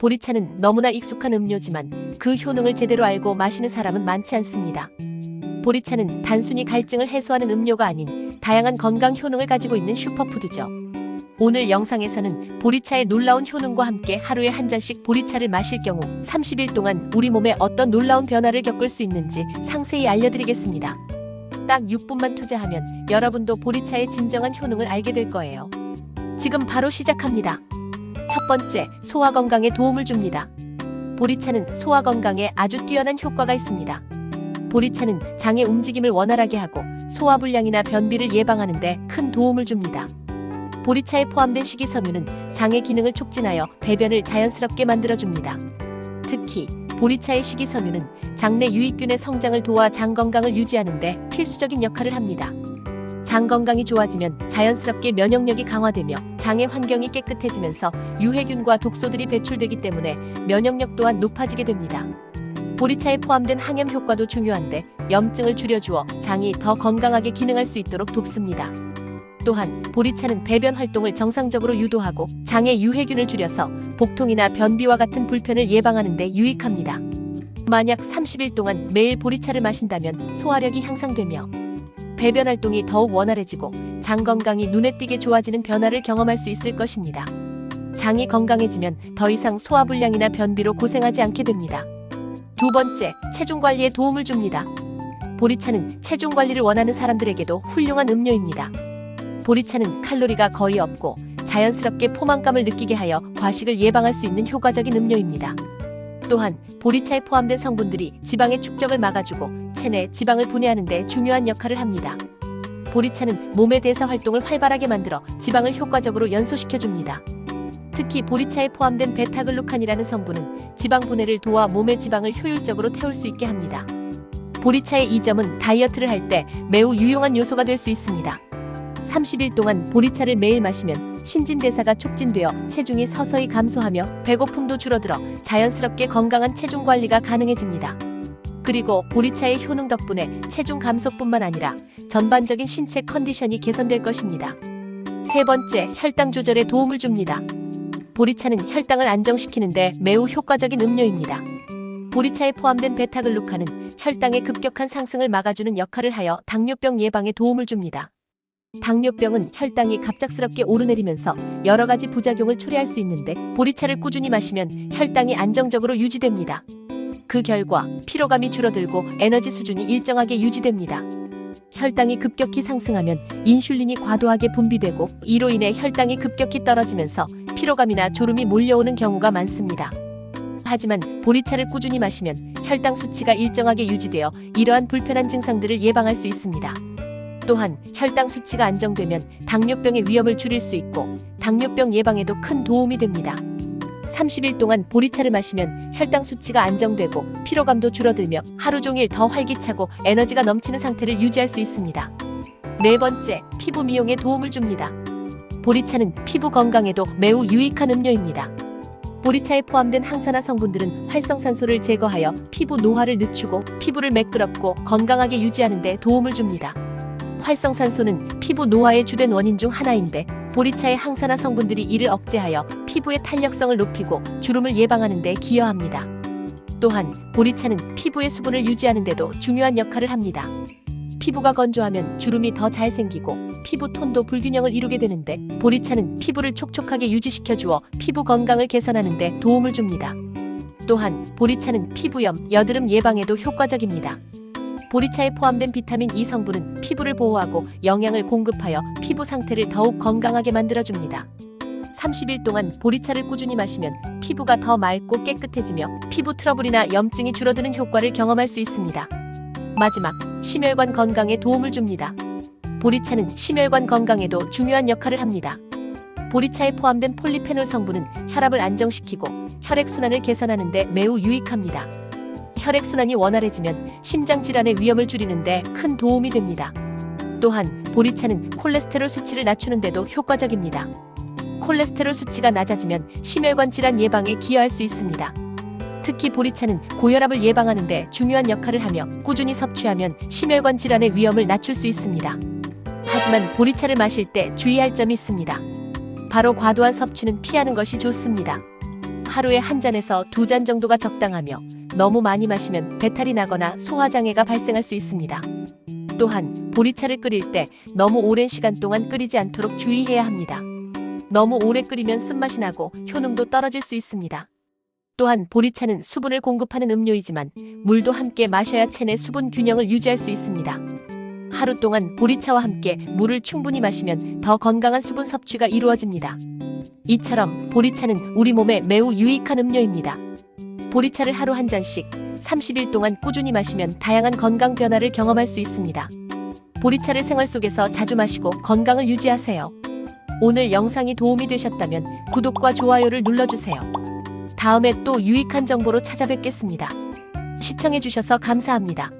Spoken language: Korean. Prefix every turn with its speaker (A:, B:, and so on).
A: 보리차는 너무나 익숙한 음료지만 그 효능을 제대로 알고 마시는 사람은 많지 않습니다. 보리차는 단순히 갈증을 해소하는 음료가 아닌 다양한 건강 효능을 가지고 있는 슈퍼푸드죠. 오늘 영상에서는 보리차의 놀라운 효능과 함께 하루에 한 잔씩 보리차를 마실 경우 30일 동안 우리 몸에 어떤 놀라운 변화를 겪을 수 있는지 상세히 알려드리겠습니다. 딱 6분만 투자하면 여러분도 보리차의 진정한 효능을 알게 될 거예요. 지금 바로 시작합니다. 첫 번째, 소화 건강에 도움을 줍니다. 보리차는 소화 건강에 아주 뛰어난 효과가 있습니다. 보리차는 장의 움직임을 원활하게 하고 소화불량이나 변비를 예방하는 데 큰 도움을 줍니다. 보리차에 포함된 식이섬유는 장의 기능을 촉진하여 배변을 자연스럽게 만들어줍니다. 특히 보리차의 식이섬유는 장내 유익균의 성장을 도와 장 건강을 유지하는 데 필수적인 역할을 합니다. 장 건강이 좋아지면 자연스럽게 면역력이 강화되며 장의 환경이 깨끗해지면서 유해균과 독소들이 배출되기 때문에 면역력 또한 높아지게 됩니다. 보리차에 포함된 항염 효과도 중요한데 염증을 줄여주어 장이 더 건강하게 기능할 수 있도록 돕습니다. 또한 보리차는 배변 활동을 정상적으로 유도하고 장의 유해균을 줄여서 복통이나 변비와 같은 불편을 예방하는 데 유익합니다. 만약 30일 동안 매일 보리차를 마신다면 소화력이 향상되며 배변 활동이 더욱 원활해지고 장 건강이 눈에 띄게 좋아지는 변화를 경험할 수 있을 것입니다. 장이 건강해지면 더 이상 소화불량이나 변비로 고생하지 않게 됩니다. 두 번째, 체중 관리에 도움을 줍니다. 보리차는 체중 관리를 원하는 사람들에게도 훌륭한 음료입니다. 보리차는 칼로리가 거의 없고 자연스럽게 포만감을 느끼게 하여 과식을 예방할 수 있는 효과적인 음료입니다. 또한 보리차에 포함된 성분들이 지방의 축적을 막아주고 체내 지방을 분해하는 데 중요한 역할을 합니다. 보리차는 몸의 대사 활동을 활발하게 만들어 지방을 효과적으로 연소시켜줍니다. 특히 보리차에 포함된 베타글루칸이라는 성분은 지방 분해를 도와 몸의 지방을 효율적으로 태울 수 있게 합니다. 보리차의 이 점은 다이어트를 할 때 매우 유용한 요소가 될 수 있습니다. 30일 동안 보리차를 매일 마시면 신진대사가 촉진되어 체중이 서서히 감소하며 배고픔도 줄어들어 자연스럽게 건강한 체중 관리가 가능해집니다. 그리고 보리차의 효능 덕분에 체중 감소뿐만 아니라 전반적인 신체 컨디션이 개선될 것입니다. 세 번째, 혈당 조절에 도움을 줍니다. 보리차는 혈당을 안정시키는데 매우 효과적인 음료입니다. 보리차에 포함된 베타글루칸은 혈당의 급격한 상승을 막아주는 역할을 하여 당뇨병 예방에 도움을 줍니다. 당뇨병은 혈당이 갑작스럽게 오르내리면서 여러 가지 부작용을 초래할 수 있는데 보리차를 꾸준히 마시면 혈당이 안정적으로 유지됩니다. 그 결과 피로감이 줄어들고 에너지 수준이 일정하게 유지됩니다. 혈당이 급격히 상승하면 인슐린이 과도하게 분비되고 이로 인해 혈당이 급격히 떨어지면서 피로감이나 졸음이 몰려오는 경우가 많습니다. 하지만 보리차를 꾸준히 마시면 혈당 수치가 일정하게 유지되어 이러한 불편한 증상들을 예방할 수 있습니다. 또한 혈당 수치가 안정되면 당뇨병의 위험을 줄일 수 있고 당뇨병 예방에도 큰 도움이 됩니다. 30일 동안 보리차를 마시면 혈당 수치가 안정되고 피로감도 줄어들며 하루 종일 더 활기차고 에너지가 넘치는 상태를 유지할 수 있습니다. 네 번째, 피부 미용에 도움을 줍니다. 보리차는 피부 건강에도 매우 유익한 음료입니다. 보리차에 포함된 항산화 성분들은 활성산소를 제거하여 피부 노화를 늦추고 피부를 매끄럽고 건강하게 유지하는 데 도움을 줍니다. 활성산소는 피부 노화의 주된 원인 중 하나인데 보리차의 항산화 성분들이 이를 억제하여 피부의 탄력성을 높이고 주름을 예방하는 데 기여합니다. 또한 보리차는 피부의 수분을 유지하는 데도 중요한 역할을 합니다. 피부가 건조하면 주름이 더 잘 생기고 피부 톤도 불균형을 이루게 되는데 보리차는 피부를 촉촉하게 유지시켜 주어 피부 건강을 개선하는 데 도움을 줍니다. 또한 보리차는 피부염, 여드름 예방에도 효과적입니다. 보리차에 포함된 비타민 E 성분은 피부를 보호하고 영양을 공급하여 피부 상태를 더욱 건강하게 만들어줍니다. 30일 동안 보리차를 꾸준히 마시면 피부가 더 맑고 깨끗해지며 피부 트러블이나 염증이 줄어드는 효과를 경험할 수 있습니다. 마지막, 심혈관 건강에 도움을 줍니다. 보리차는 심혈관 건강에도 중요한 역할을 합니다. 보리차에 포함된 폴리페놀 성분은 혈압을 안정시키고 혈액순환을 개선하는 데 매우 유익합니다. 혈액순환이 원활해지면 심장 질환의 위험을 줄이는데 큰 도움이 됩니다. 또한 보리차는 콜레스테롤 수치를 낮추는 데도 효과적입니다. 콜레스테롤 수치가 낮아지면 심혈관 질환 예방에 기여할 수 있습니다. 특히 보리차는 고혈압을 예방하는 데 중요한 역할을 하며 꾸준히 섭취하면 심혈관 질환의 위험을 낮출 수 있습니다. 하지만 보리차를 마실 때 주의할 점이 있습니다. 바로 과도한 섭취는 피하는 것이 좋습니다. 하루에 한 잔에서 두 잔 정도가 적당하며 너무 많이 마시면 배탈이 나거나 소화장애가 발생할 수 있습니다. 또한 보리차를 끓일 때 너무 오랜 시간 동안 끓이지 않도록 주의해야 합니다. 너무 오래 끓이면 쓴맛이 나고 효능도 떨어질 수 있습니다. 또한 보리차는 수분을 공급하는 음료이지만 물도 함께 마셔야 체내 수분 균형을 유지할 수 있습니다. 하루 동안 보리차와 함께 물을 충분히 마시면 더 건강한 수분 섭취가 이루어집니다. 이처럼 보리차는 우리 몸에 매우 유익한 음료입니다. 보리차를 하루 한 잔씩 30일 동안 꾸준히 마시면 다양한 건강 변화를 경험할 수 있습니다. 보리차를 생활 속에서 자주 마시고 건강을 유지하세요. 오늘 영상이 도움이 되셨다면 구독과 좋아요를 눌러주세요. 다음에 또 유익한 정보로 찾아뵙겠습니다. 시청해주셔서 감사합니다.